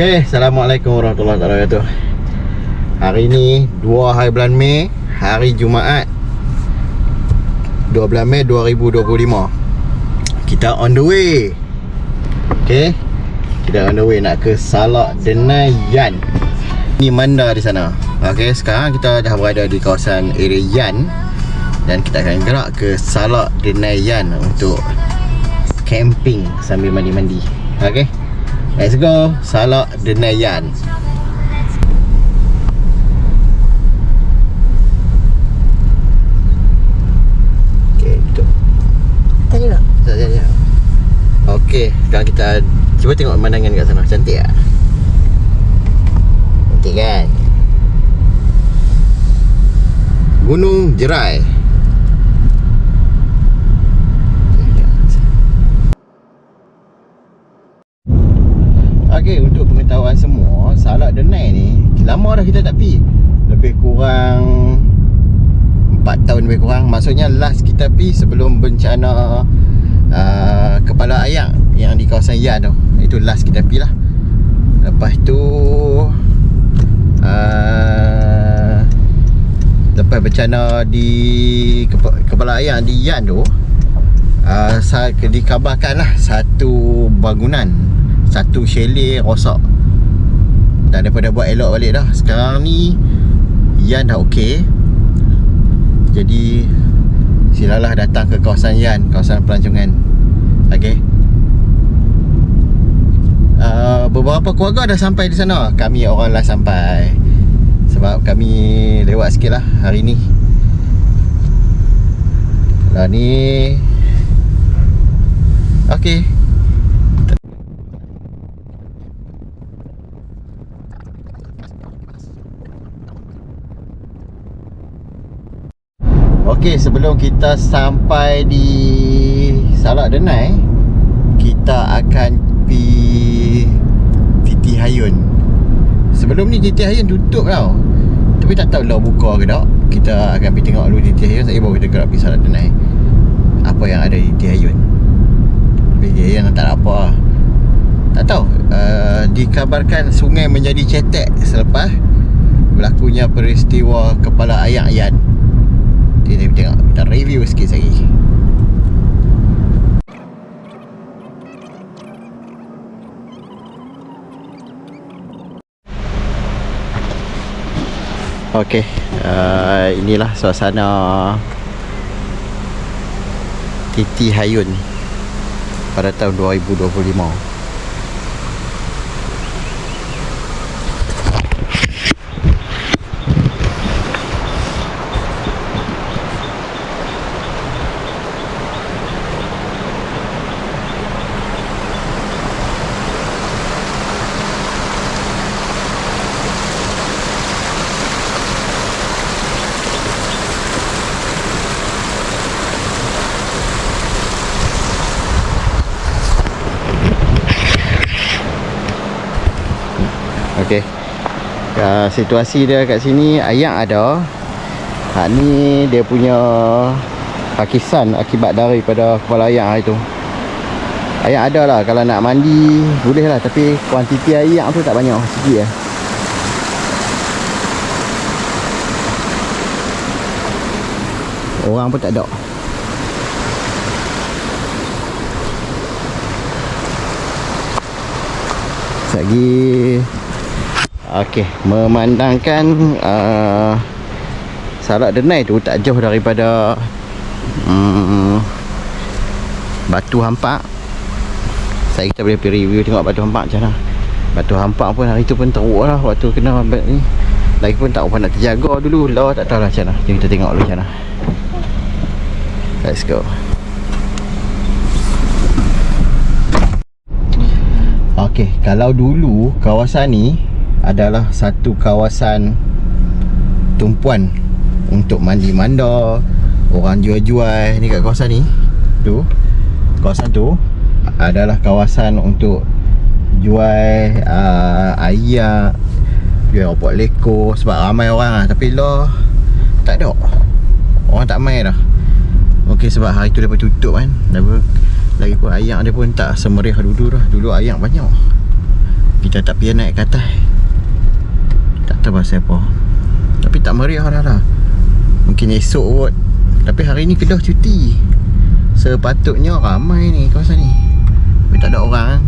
Okay, Assalamualaikum warahmatullahi wabarakatuh. Hari ni 2 hari bulan Mei Hari Jumaat. 12 Mei 2025 Kita on the way. Okay Kita on the way nak ke Salak Denai Yan Ni Manda di sana. Okay, sekarang kita dah berada di kawasan area Yan. Dan kita akan gerak ke Salak Denai Yan Untuk camping sambil mandi-mandi. Okay Let's go Salak Denayan Okay, betul Tadi tak? Sekejap, sekejap Okay, sekarang kita Cuba tengok pemandangan kat sana Cantik tak? Cantik kan? Gunung Jerai Okey, untuk pengetahuan semua, Salak Denai ni lama dah kita tak pi. Lebih kurang 4 tahun lebih kurang. Maksudnya last kita pi sebelum bencana uh, kepala ayak yang di kawasan Yan tu. Itu last kita pi lah. Lepas tu uh, lepas bencana di kepa- kepala ayak di Yan tu uh, dikabarkan lah satu bangunan satu chalet rosak dan daripada buat elok balik dah. Sekarang ni Yan dah okey jadi silalah datang ke kawasan Yan kawasan pelancongan. Okey? Uh, beberapa keluarga dah sampai di sana. Kami orang lah sampai. Sebab kami lewat sikit lah hari ni. Lah ni okey Okey, sebelum kita sampai di Salak Denai, kita akan pergi Titi Hayun. Sebelum ni Titi Hayun tutup tau. Tapi tak tahu lah buka ke tak. Kita akan pergi tengok dulu Titi Hayun saya baru kita gerak pergi Salak Denai. Apa yang ada di Titi Hayun. Titi Hayun tak ada apa. Tak tahu uh, Dikabarkan sungai menjadi cetek Selepas Berlakunya peristiwa Kepala ayak Yan kita tengok Kita review sikit lagi Okey, uh, inilah suasana Titi Hayun pada tahun 2025. Okey. Uh, situasi dia kat sini ayak ada. Hak ni dia punya pakisan akibat daripada kepala ayak itu. Ayak ada lah kalau nak mandi boleh lah tapi kuantiti ayak tu tak banyak sikit lah. Orang pun tak ada. Lagi Okey, memandangkan uh, Salak Denai tu tak jauh daripada um, Batu Hampak. Saya kita boleh pergi review tengok Batu Hampak macam mana. Batu Hampak pun hari tu pun teruk lah waktu kena ni. Lagipun tak apa nak terjaga dulu. Lah tak tahu lah macam mana. Jom kita tengok dulu macam mana. Let's go. Okey, kalau dulu kawasan ni adalah satu kawasan tumpuan untuk mandi manda, orang jual-jual ni kat kawasan ni. Tu. Kawasan tu adalah kawasan untuk jual uh, ayak, jual opok leko sebab ramai orang lah tapi lah tak ada. Orang tak main dah. Okey sebab hari tu dia tutup kan. Dah lagi pun ayak dia pun tak semeriah dulu dah. Dulu ayak banyak. Pergi kita tak payah naik ke atas Tak pasal apa Tapi tak meriah dah lah Mungkin esok kot Tapi hari ni Kedah cuti. Sepatutnya ramai ni kawasan ni. Tapi tak ada orang.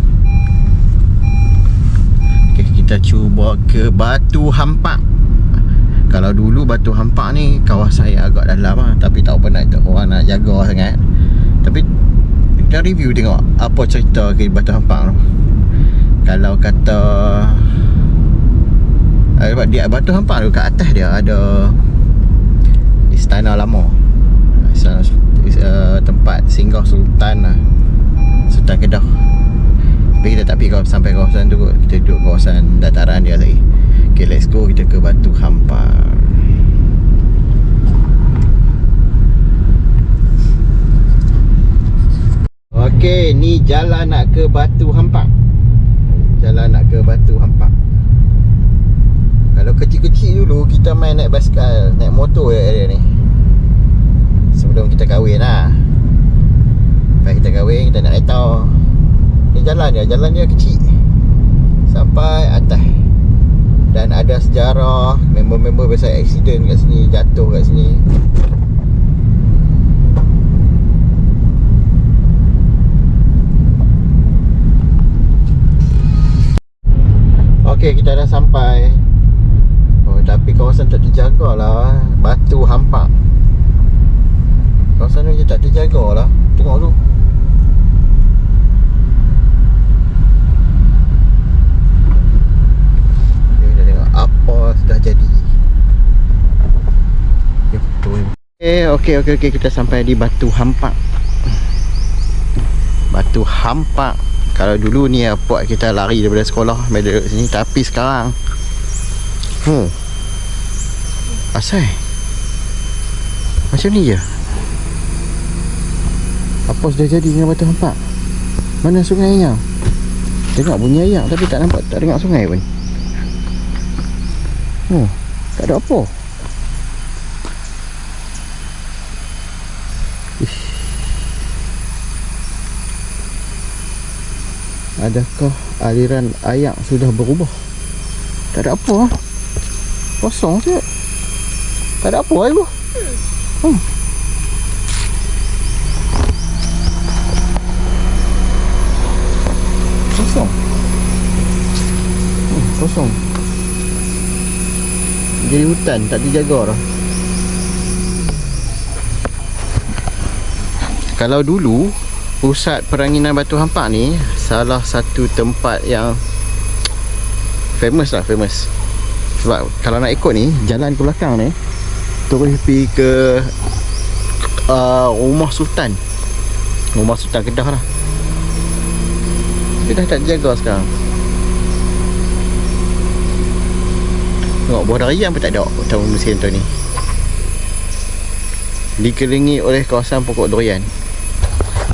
Okay, kita cuba ke Batu Hampak. Kalau dulu Batu Hampak ni Kawasan yang agak dalam lah. Tapi tak pernah ada orang nak jaga sangat. Tapi Kita review tengok Apa cerita ke Batu Hampak tu. Kalau kata sebab Di Batu Hampak tu kat atas dia ada Istana lama. Istana uh, Tempat singgah Sultan lah. Sultan Kedah. Tapi kita tak pergi sampai kawasan tu kot. Kita duduk kawasan dataran dia lagi. Okay let's go kita ke Batu Hampar. Okay ni jalan nak ke Batu Hampar. Jalan nak ke Batu Hampar Kalau kecil-kecil dulu kita main naik basikal Naik motor ya area ni. Sebelum kita kahwin lah. Lepas kita kahwin kita nak kereta. Ni jalan dia, jalan dia kecil. Sampai atas. Dan ada sejarah Member-member biasa accident kat sini Jatuh kat sini. Okey, kita dah sampai tapi kawasan tak terjaga lah. Batu hampak. Kawasan ni tak terjaga lah. Tengok tu jadi. Jom, turun Okay. Kita sampai di Batu Hampak. Batu Hampak. Kalau dulu ni apa kita lari daripada sekolah Sampai duduk sini. Tapi sekarang Hmm Asal Macam ni je? Apa sudah jadi dengan Batu Hampak? Mana sungainya Tengok bunyi air Tapi tak nampak Tak dengar sungai pun. Oh Tak ada apa. Adakah aliran air sudah berubah? Tak ada apa ah. Kosong je Tak ada apa tu hmm. Kosong. Hmm, Kosong. Jadi hutan tak dijaga dah Kalau dulu Pusat peranginan Batu Hampak ni Salah satu tempat yang Famous lah famous. Sebab kalau nak ikut ni Jalan ke belakang ni Terus pergi ke uh, Rumah Sultan. Rumah Sultan Kedah lah. Dia dah tak jaga sekarang. Tengok buah darian pun tak ada Tahun musim tu ni. Dikelilingi oleh kawasan pokok durian.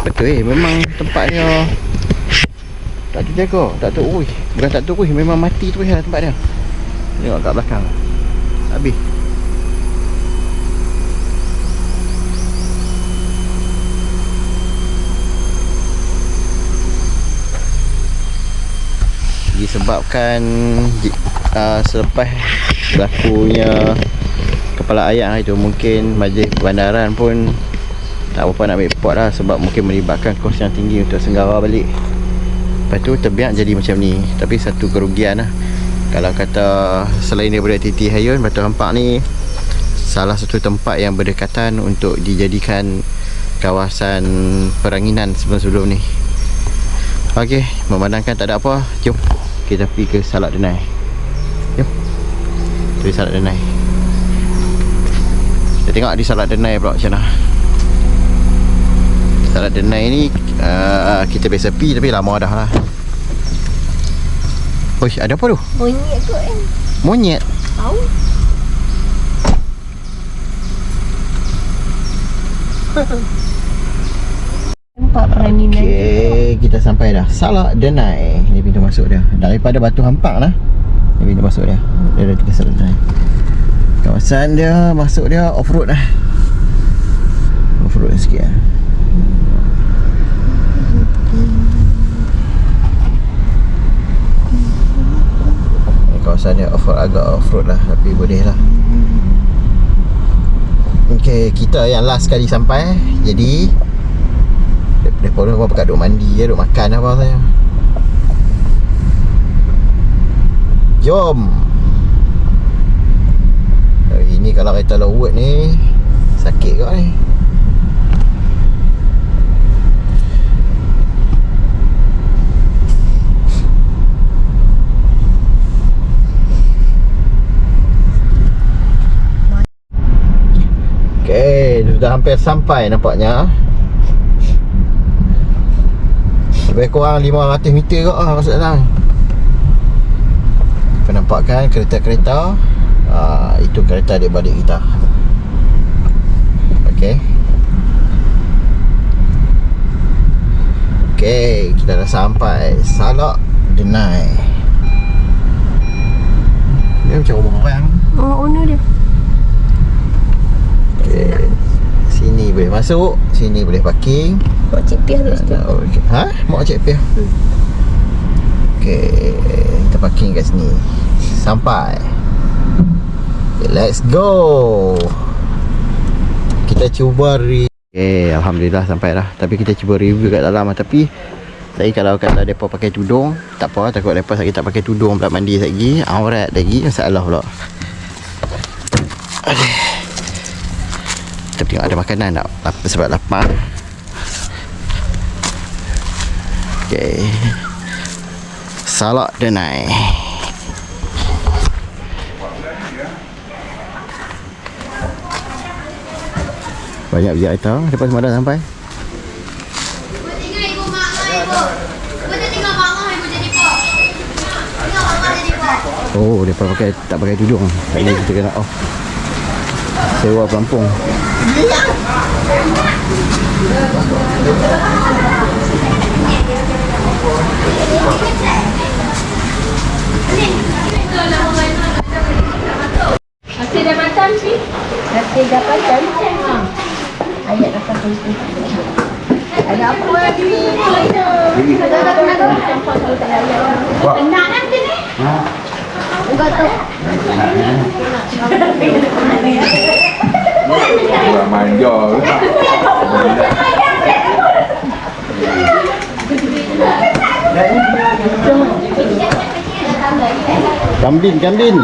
Betul eh Memang tempatnya Tak terjaga Tak terurus. Bukan tak terurus Memang mati terus lah tempat dia. Tengok kat belakang. Habis Disebabkan uh, Selepas Berlakunya Kepala ayam itu Mungkin Majlis Bandaran pun tak apa-apa nak ambil pot lah sebab mungkin melibatkan kos yang tinggi untuk senggara balik. Lepas tu terbiak jadi macam ni tapi satu kerugian lah. Kalau kata selain daripada Titi Hayun Batu Hampak ni salah satu tempat yang berdekatan untuk dijadikan kawasan peranginan sebelum-sebelum ni. Ok memandangkan tak ada apa jom kita pergi ke Salak Denai jom pergi Salak Denai kita tengok di Salak Denai pula macam mana? Salad denai ni uh, Kita biasa pi tapi lama dah lah. Oi, ada apa tu? Monyet kot kan Monyet? Tahu Nampak peranginan Okay, kita sampai dah. Salak denai Ni pintu masuk dia. Daripada Batu Hampak lah Ni pintu masuk dia. Dia dah kita salak denai Kawasan dia Masuk dia off-road lah. Off-road sikit lah. Kawasan ni off-road agak off-road lah Tapi boleh lah. Okay, kita yang last kali sampai. Jadi Pun apa kat duk mandi ya, duk makan apa saya. Jom. Hari ni kalau kereta lowot ni Sakit kau ni. Okay, sudah hampir sampai nampaknya Lebih kurang 500 meter kot lah masuk dalam Penampakan kereta-kereta? Uh, Itu kereta adik balik kita. Okay Okay, kita dah sampai Salak Denai Dia macam rumah orang Oh, owner dia. Okay. Sini boleh masuk Sini boleh parking. Buat cik piah tu situ. Okay. Ha? Mak cik Pia Okay Kita parking kat sini. Sampai. Okay, Let's go. Kita cuba re Okay Alhamdulillah sampai dah. Tapi kita cuba review kat dalam lah. Tapi Saya kalau kata mereka pakai tudung Tak apa. Takut mereka sakit tak pakai tudung Pula mandi lagi Aurat lagi Masalah pula. Aduh Kita tengok ada makanan tak Apa sebab lapar Okay. Salak denai. Banyak bijak kereta Lepas semua dah sampai. Oh dia pakai tak pakai tudung Tak boleh kita kena off Sewa pelampung Nasi dah macam sih? Nasi dah macam. Ha. Ayat apa tu? Ada apa lagi? Ada apa lagi? Campur kalau tak ada ayat. Nak nanti ni. Enggak tahu. Kurang manja ke tak? Kambin kambin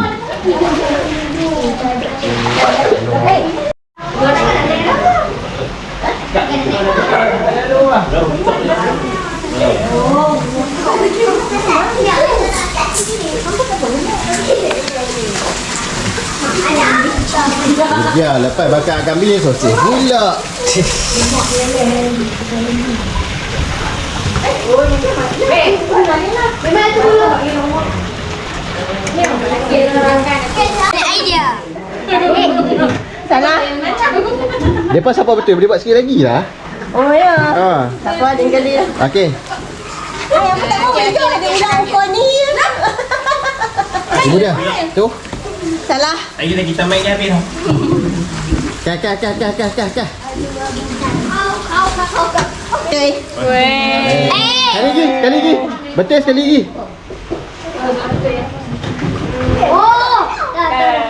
Ya lepas bakar kambing sosis pula Ada idea. Salah. Lepas siapa betul boleh buat sikit lagi lah Oh ya. ha. Tak apa ada kali lah. Okay Ay, aku tak mau belajar ada bilang kau ni. Ibu dia Tu Salah. Lagi lagi kita main ni habis dah. Kah kah kah kah kah kah kah Okay. Eh, Sekali lagi Sekali lagi Betul sekali lagi Oh. Dah dah.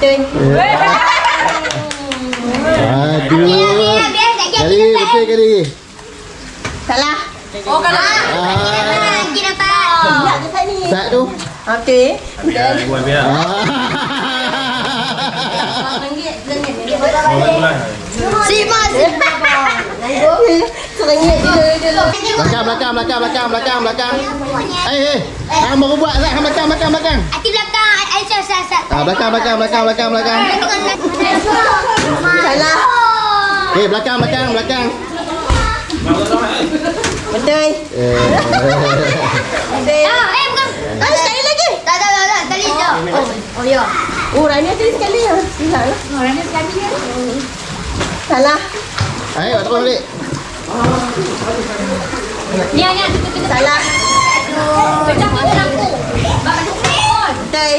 Betul. Aduh Biar biar tak Sekali lagi betul lagi Salah. Ah, Lagi dapat. Tak tu Okey. Biar buat biar. Bulan-bulan. Simas. Serengit je je lah. Belakang belakang belakang belakang belakang belakang Eh eh Hang baru buat tak Hang belakang belakang belakang Hati belakang. Aisyah sat sat. Ah belakang belakang belakang belakang belakang Salah. Eh belakang belakang belakang Betul. Eh Betul. Ah, eh bukan. Ah, sekali lagi. Tak tak tak tak. Sekali je. Oh, oh ya. Oh, Rania tadi sekali ya. Salah. Oh, Rani sekali je. Salah. Ayo terus balik Ni ni tu tu tu. Salah. Pecah pun lampu. Bak tu pun. Betul.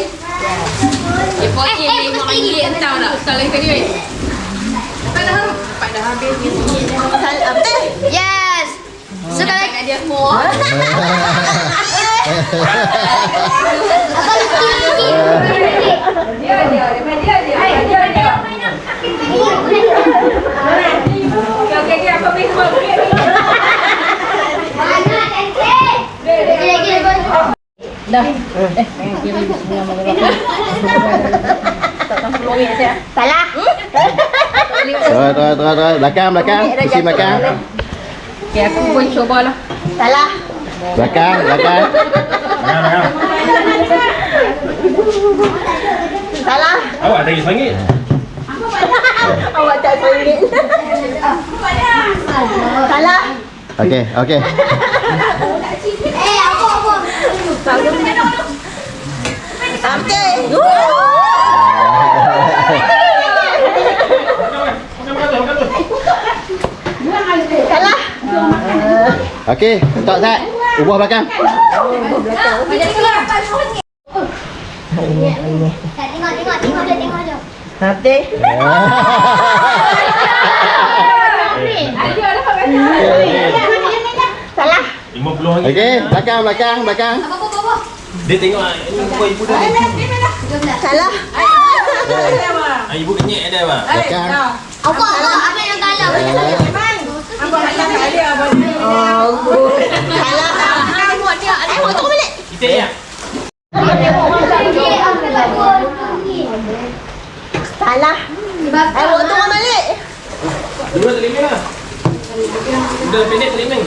Eh, eh, lima ringgit entah tak. Salah. Betul. Yes. Sekali lagi. dia semua. Dah. Eh, kira bismillahirrahmanirrahim. Salah. Terus, terus, terus. Belakang, belakang. Isi belakang. Okay, aku pun cuba lah. Salah. Belakang, belakang. Jangan, jangan. Salah. Awak tak pergi semangat. Awak tak sengit. Salah. Okey, okey. Eh, apa apa? Okey. Salah. Okey, tak Sat. Ubah belakang. Tengok, tengok, tengok dia, tengok dia. Nanti. Salah. 50 ringgit. Okey, belakang, belakang, belakang. Apa, apa, apa? Dia tengok ah, ini buat ibu dah. Salah. Ah, ibu kenyek dah, Pak. Belakang. Apa, apa? Apa yang kalah? Apa yang kalah? Oh, salah. Tengok dia. Tengok, ya. Salah. Eh, buat tunggu balik. Dua telinga lah. Udah pendek telinga.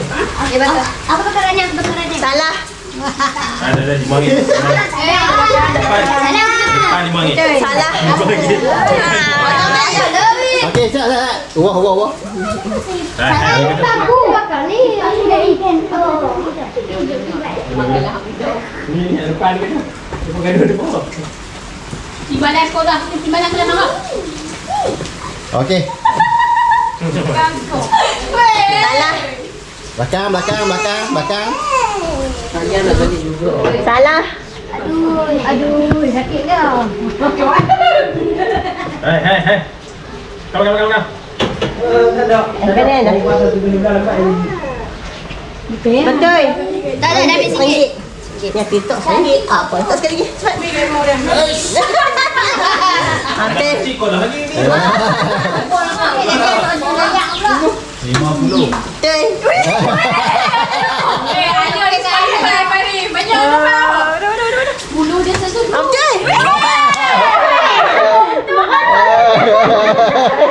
Apa perkaranya? Apa perkaranya? Salah. Ah, dah dah lima ringgit. Salah. Ah, lima ringgit. Salah. Okey, Sat, Sat, Sat. Ah, ah, Aku dah ni depan depan. Timbalan. Timbalan aku dah nak. Okey. Salah. Belakang, belakang, belakang, belakang. Salah. Aduh, aduh, sakit dah. Hai, hai, hai. Kau, kau, kau, kau. Kanan. Betul. Tak ada, dah sikit. Ya, pitok sikit. Apa? Tak sekali lagi. Cepat. Okey. Cik, kau dah lagi ni. Banyak pula. Lima puluh. Bulu dia sesuatu. Okey.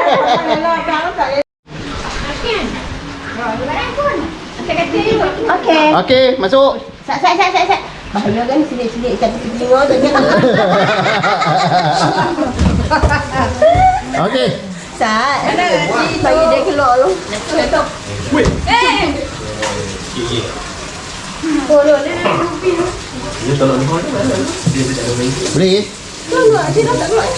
Okey. Okey, masuk. Sat, sat, sat, sat, sat. Bahaya kan sidik-sidik ikan tepi telinga tu jangan. Okey. Sat. Bagi dia keluar lu. Wait. Sikit. Dia tolong ni mana? Dia dia tak ada main. Boleh? Keluar, dia tak keluar.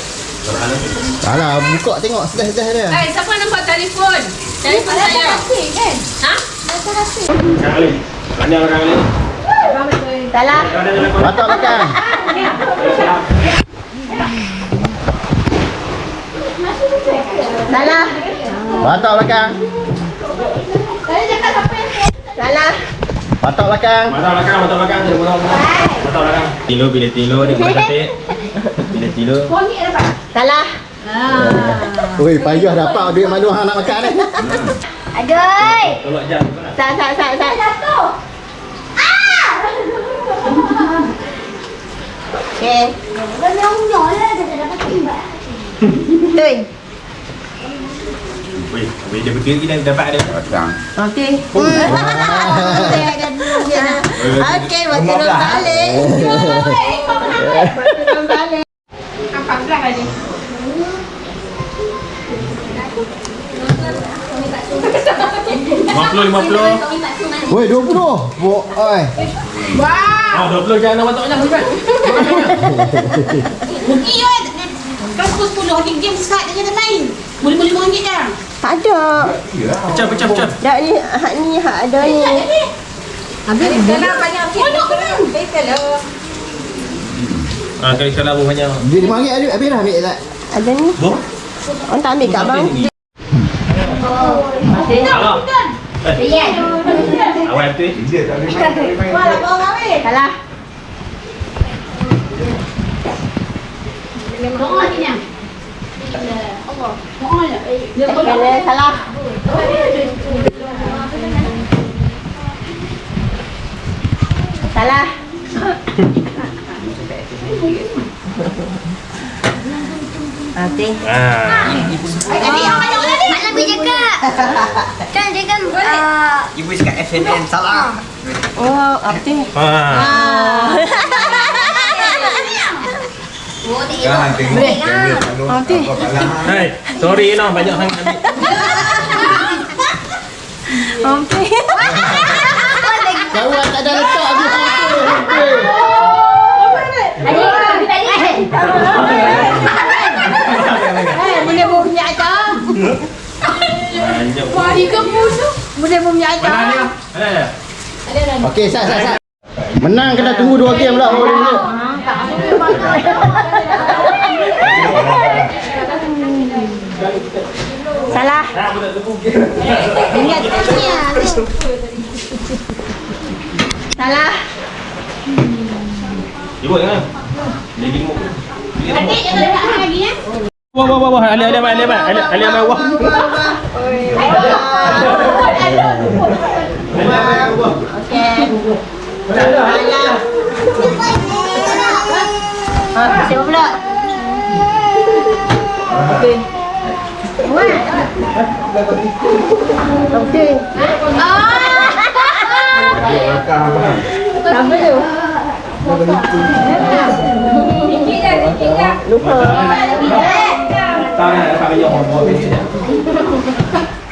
Alah, buka tengok sedah-sedah dia. Eh, siapa nampak telefon? Telefon saya. Ha? Kang Ali. Panjang lah Kang Ali. Salah. Ada dalam kau. Batak belakang. Salah. Batak belakang. Salah. Batak belakang. Mata belakang, mata belakang. Mata belakang. Tilo bila tilo dia kena. Bila tilo. Salah. Oi, payah dapat duit malu hang nak makan ni. Aduh. Tolak jam. Sat, sat, sat, sat. Jatuh. Ah! Okey. Dah. Dah dapat. Betul. Weh, weh dia betul kita dapat dia. Okey. Dulu. Okey, waktu. Waktu nak balik. 50 Woi 20 Woi Wah oh, 20 jangan nak banyak Mungkin Iyo kau pukul 10 orang game start dengan lain. Boleh-boleh orang dah. Tak ada. Pecah, pecah, pecah. Dah ni, hak ni, hak ada ni. Habis. Kena banyak okey. Kena banyak okey. Kena banyak okey. tak? banyak okey. tak? banyak tak Kena banyak okey. Habis dah Rian. awak Awal tu. Dia tak boleh main, tak boleh main. Salah. Doa ni ni. Allah. Doa ya. Eh, kena salah. Salah. Okey. Ah. Tadi yang banyak tadi. Nabi cakap. Kan dia kan uh, Ibu cakap FNN salah. Oh. Ah. Oh, dia Jangan tengok kamera tolong Okey. apa kalah. Hai, sorry noh banyak sangat ambil. Okey. Kawan tak ada letak Eh, Boleh memiayakan. Okey, sat sat sat. Menang kena tunggu dua game pula. Ha, tak Salah. Ingat tanya. Salah. Ibu kan? Lagi lima. Adik, jangan letak lagi ya. Wah, wah, wah, wah. Alih, alih, alih, alih, alih, alih, alih, alih, ali ali ali ali ali ali ali wah. Ha, siapa pula? Okey. Okey. Dia rakam apa? Siapa tu? Lupa. Tak nak tak payah orang buat ni.